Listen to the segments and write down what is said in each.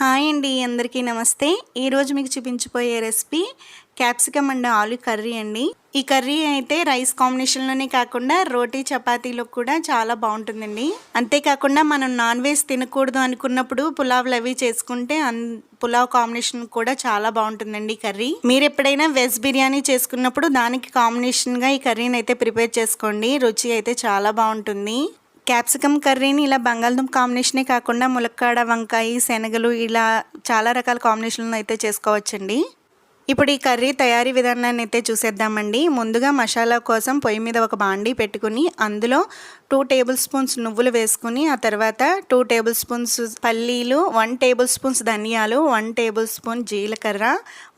Hi అండి అందరికీ నమస్తే. ఈరోజు మీకు చూపించిపోయే recipe capsicum and aloo curry అండి. ఈ కర్రీ అయితే రైస్ కాంబినేషన్లోనే కాకుండా రోటీ చపాతీలో కూడా చాలా బాగుంటుందండి. అంతేకాకుండా మనం నాన్ వెజ్ తినకూడదు అనుకున్నప్పుడు పులావ్లు అవి చేసుకుంటే అన్ పులావ్ కాంబినేషన్ కూడా చాలా బాగుంటుందండి కర్రీ. మీరు ఎప్పుడైనా వెజ్ బిర్యానీ చేసుకున్నప్పుడు దానికి కాంబినేషన్గా ఈ కర్రీని అయితే ప్రిపేర్ చేసుకోండి. రుచి అయితే చాలా బాగుంటుంది. క్యాప్సికమ్ కర్రీని ఇలా బంగాళదుంప కాంబినేషనే కాకుండా ములక్కాడ వంకాయ శనగలు ఇలా చాలా రకాల కాంబినేషన్లను అయితే చేసుకోవచ్చండి. ఇప్పుడు ఈ కర్రీ తయారీ విధానాన్ని అయితే చూసేద్దామండి. ముందుగా మసాలా కోసం పొయ్యి మీద ఒక బాండీ పెట్టుకుని అందులో టూ టేబుల్ స్పూన్స్ నువ్వులు వేసుకుని ఆ తర్వాత టూ టేబుల్ స్పూన్స్ పల్లీలు వన్ టేబుల్ స్పూన్స్ ధనియాలు వన్ టేబుల్ స్పూన్ జీలకర్ర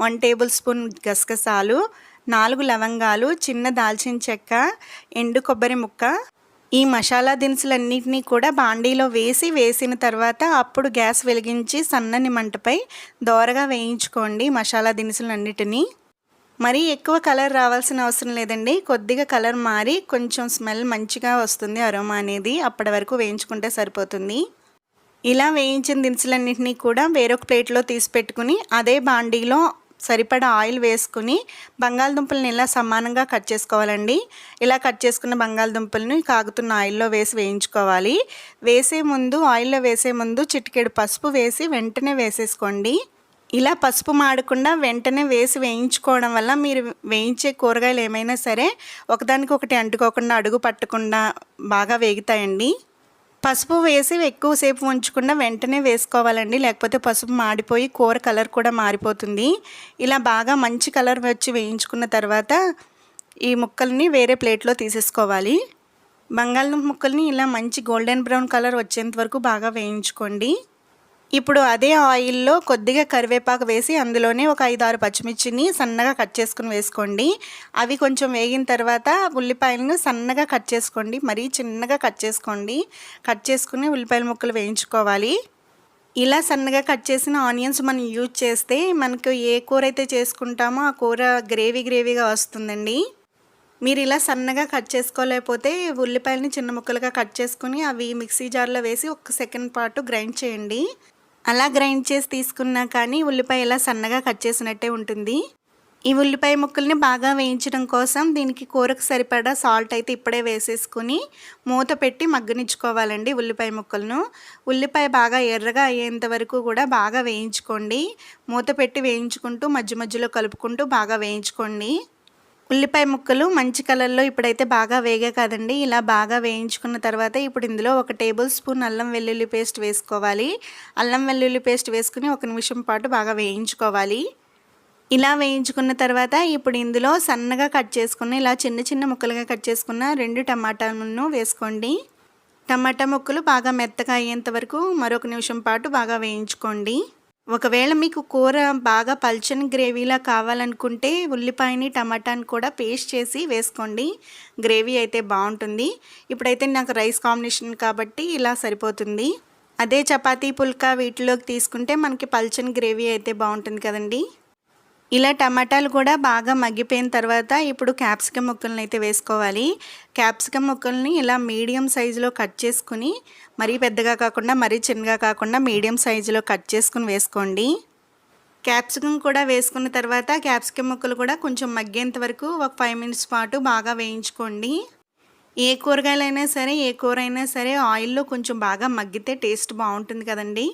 వన్ టేబుల్ స్పూన్ గసగసాలు నాలుగు లవంగాలు చిన్న దాల్చిన చెక్క ఎండు కొబ్బరి ముక్క ఈ మసాలా దినుసులన్నింటినీ కూడా బాండీలో వేసి వేసిన తర్వాత అప్పుడు గ్యాస్ వెలిగించి సన్నని మంటపై దోరగా వేయించుకోండి మసాలా దినుసులన్నిటినీ. మరీ ఎక్కువ కలర్ రావాల్సిన అవసరం లేదండి. కొద్దిగా కలర్ మారి కొంచెం స్మెల్ మంచిగా వస్తుంది అరోమా అనేది అప్పటి వరకు వేయించుకుంటే సరిపోతుంది. ఇలా వేయించిన దినుసులన్నింటినీ కూడా వేరొక ప్లేట్లో తీసి పెట్టుకుని అదే బాండీలో సరిపడా ఆయిల్ వేసుకుని బంగాళదుంపలను ఇలా సమానంగా కట్ చేసుకోవాలండి. ఇలా కట్ చేసుకున్న బంగాళదుంపలను కాగుతున్న ఆయిల్లో వేసి వేయించుకోవాలి. వేసే ముందు ఆయిల్లో వేసే ముందు చిటికెడు పసుపు వేసి వెంటనే వేసేసుకోండి. ఇలా పసుపు మాడకుండా వెంటనే వేసి వేయించుకోవడం వల్ల మీరు వేయించే కూరగాయలు ఏమైనా సరే ఒకదానికి ఒకటి అంటుకోకుండా అడుగు పట్టకుండా బాగా వేగుతాయండి. పసుపు వేసి ఎక్కువసేపు ఉంచకుండా వెంటనే వేసుకోవాలండి. లేకపోతే పసుపు మాడిపోయి కూర కలర్ కూడా మారిపోతుంది. ఇలా బాగా మంచి కలర్ వచ్చి వేయించుకున్న తర్వాత ఈ ముక్కల్ని వేరే ప్లేట్లో తీసేసుకోవాలి. బంగాళదుంప ముక్కల్ని ఇలా మంచి గోల్డెన్ బ్రౌన్ కలర్ వచ్చేంత వరకు బాగా వేయించుకోండి. ఇప్పుడు అదే ఆయిల్లో కొద్దిగా కరివేపాకు వేసి అందులోనే ఒక ఐదు ఆరు పచ్చిమిర్చిని సన్నగా కట్ చేసుకుని వేసుకోండి. అవి కొంచెం వేగిన తర్వాత ఉల్లిపాయలను సన్నగా కట్ చేసుకోండి. మరీ చిన్నగా కట్ చేసుకోండి. కట్ చేసుకుని ఉల్లిపాయల ముక్కలు వేయించుకోవాలి. ఇలా సన్నగా కట్ చేసిన ఆనియన్స్ మనం యూజ్ చేస్తే మనకు ఏ కూర అయితే చేసుకుంటామో ఆ కూర గ్రేవీ గ్రేవీగా వస్తుందండి. మీరు ఇలా సన్నగా కట్ చేసుకోలేకపోతే ఉల్లిపాయలని చిన్న ముక్కలుగా కట్ చేసుకుని అవి మిక్సీ జార్లో వేసి ఒక సెకండ్ పాటు గ్రైండ్ చేయండి. అలా గ్రైండ్ చేసి తీసుకున్నా కానీ ఉల్లిపాయ ఇలా సన్నగా కట్ చేసినట్టే ఉంటుంది. ఈ ఉల్లిపాయ ముక్కల్ని బాగా వేయించడం కోసం దీనికి కూరకు సరిపడా సాల్ట్ అయితే ఇప్పుడే వేసేసుకుని మూత పెట్టి మగ్గనిచ్చుకోవాలండి ఉల్లిపాయ ముక్కలను. ఉల్లిపాయ బాగా ఎర్రగా అయ్యేంత వరకు కూడా బాగా వేయించుకోండి. మూత పెట్టి వేయించుకుంటూ మధ్య మధ్యలో కలుపుకుంటూ బాగా వేయించుకోండి. ఉల్లిపాయ ముక్కలు మంచి కలర్లో ఇప్పుడైతే బాగా వేగా కదండి. ఇలా బాగా వేయించుకున్న తర్వాత ఇప్పుడు ఇందులో ఒక టేబుల్ స్పూన్ అల్లం వెల్లుల్లి పేస్ట్ వేసుకోవాలి. అల్లం వెల్లుల్లి పేస్ట్ వేసుకుని ఒక నిమిషం పాటు బాగా వేయించుకోవాలి. ఇలా వేయించుకున్న తర్వాత ఇప్పుడు ఇందులో సన్నగా కట్ చేసుకున్న ఇలా చిన్న చిన్న ముక్కలుగా కట్ చేసుకున్న రెండు టమాటాలను వేసుకోండి. టమాటా ముక్కలు బాగా మెత్తగా అయ్యేంత వరకు మరొక నిమిషం పాటు బాగా వేయించుకోండి. ఒకవేళ మీకు కూర బాగా పల్చని గ్రేవీలా కావాలనుకుంటే ఉల్లిపాయని టమాటాని కూడా పేస్ట్ చేసి వేసుకోండి. గ్రేవీ అయితే బాగుంటుంది. ఇప్పుడైతే నాకు రైస్ కాంబినేషన్ కాబట్టి ఇలా సరిపోతుంది. అదే చపాతీ పుల్కా వీటిలోకి తీసుకుంటే మనకి పల్చని గ్రేవీ అయితే బాగుంటుంది కదండీ. ఇలా టమాటాలు కూడా బాగా మగ్గిపోయిన తర్వాత ఇప్పుడు క్యాప్సికమ్ ముక్కలను అయితే వేసుకోవాలి. క్యాప్సికమ్ ముక్కల్ని ఇలా మీడియం సైజులో కట్ చేసుకుని మరీ పెద్దగా కాకుండా మరీ చిన్నగా కాకుండా మీడియం సైజులో కట్ చేసుకుని వేసుకోండి. క్యాప్సికమ్ కూడా వేసుకున్న తర్వాత క్యాప్సికమ్ ముక్కలు కూడా కొంచెం మగ్గేంత వరకు ఒక ఫైవ్ మినిట్స్ పాటు బాగా వేయించుకోండి. ఏ కూరగాయలైనా సరే ఏ కూర అయినా సరే ఆయిల్లో కొంచెం బాగా మగ్గితే టేస్ట్ బాగుంటుంది కదండీ.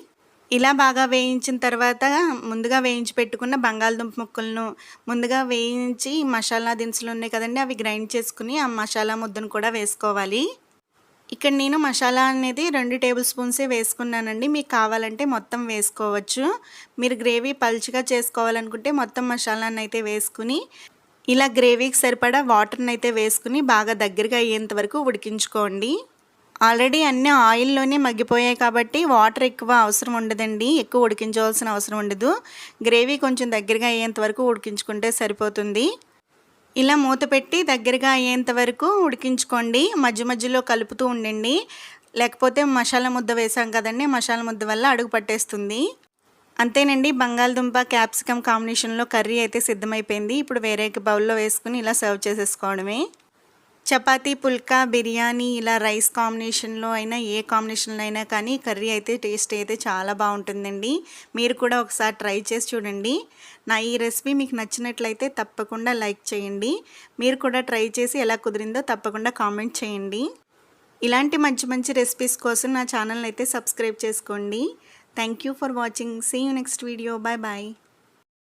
ఇలా బాగా వేయించిన తర్వాత ముందుగా వేయించి పెట్టుకున్న బంగాళదుంప ముక్కలను ముందుగా వేయించి మసాలా దినుసులు ఉన్నాయి కదండి అవి గ్రైండ్ చేసుకుని ఆ మసాలా ముద్దను కూడా వేసుకోవాలి. ఇక్కడ నేను మసాలా అనేది రెండు టేబుల్ స్పూన్సే వేసుకున్నానండి. మీకు కావాలంటే మొత్తం వేసుకోవచ్చు. మీరు గ్రేవీ పల్చగా చేసుకోవాలనుకుంటే మొత్తం మసాలాన్ని అయితే వేసుకుని ఇలా గ్రేవీకి సరిపడా వాటర్ని అయితే వేసుకుని బాగా దగ్గరగా అయ్యేంత వరకు ఉడికించుకోండి. ఆల్రెడీ అన్నీ ఆయిల్లోనే మగ్గిపోయాయి కాబట్టి వాటర్ ఎక్కువ అవసరం ఉండదండి. ఎక్కువ ఉడికించవలసిన అవసరం ఉండదు. గ్రేవీ కొంచెం దగ్గరగా అయ్యేంత వరకు ఉడికించుకుంటే సరిపోతుంది. ఇలా మూత పెట్టి దగ్గరగా అయ్యేంత వరకు ఉడికించుకోండి. మధ్య మధ్యలో కలుపుతూ ఉండండి. లేకపోతే మసాలా ముద్ద వేసాం కదండి మసాలా ముద్ద వల్ల అడుగు పట్టేస్తుంది. అంతేనండి బంగాళదుంప క్యాప్సికమ్ కాంబినేషన్లో కర్రీ అయితే సిద్ధమైపోయింది. ఇప్పుడు వేరే బౌల్లో వేసుకుని ఇలా సర్వ్ చేసేసుకోవడమే. చపాతీ పుల్కా బిర్యానీ ఇలా రైస్ కాంబినేషన్లో అయినా ఏ కాంబినేషన్లో అయినా కానీ కర్రీ అయితే టేస్ట్ అయితే చాలా బాగుంటుందండి. మీరు కూడా ఒకసారి ట్రై చేసి చూడండి. నా ఈ రెసిపీ మీకు నచ్చినట్లయితే తప్పకుండా లైక్ చేయండి. మీరు కూడా ట్రై చేసి ఎలా కుదిరిందో తప్పకుండా కామెంట్ చేయండి. ఇలాంటి మంచి మంచి రెసిపీస్ కోసం నా ఛానల్ అయితే సబ్స్క్రైబ్ చేసుకోండి. Thank you for watching see you next video bye bye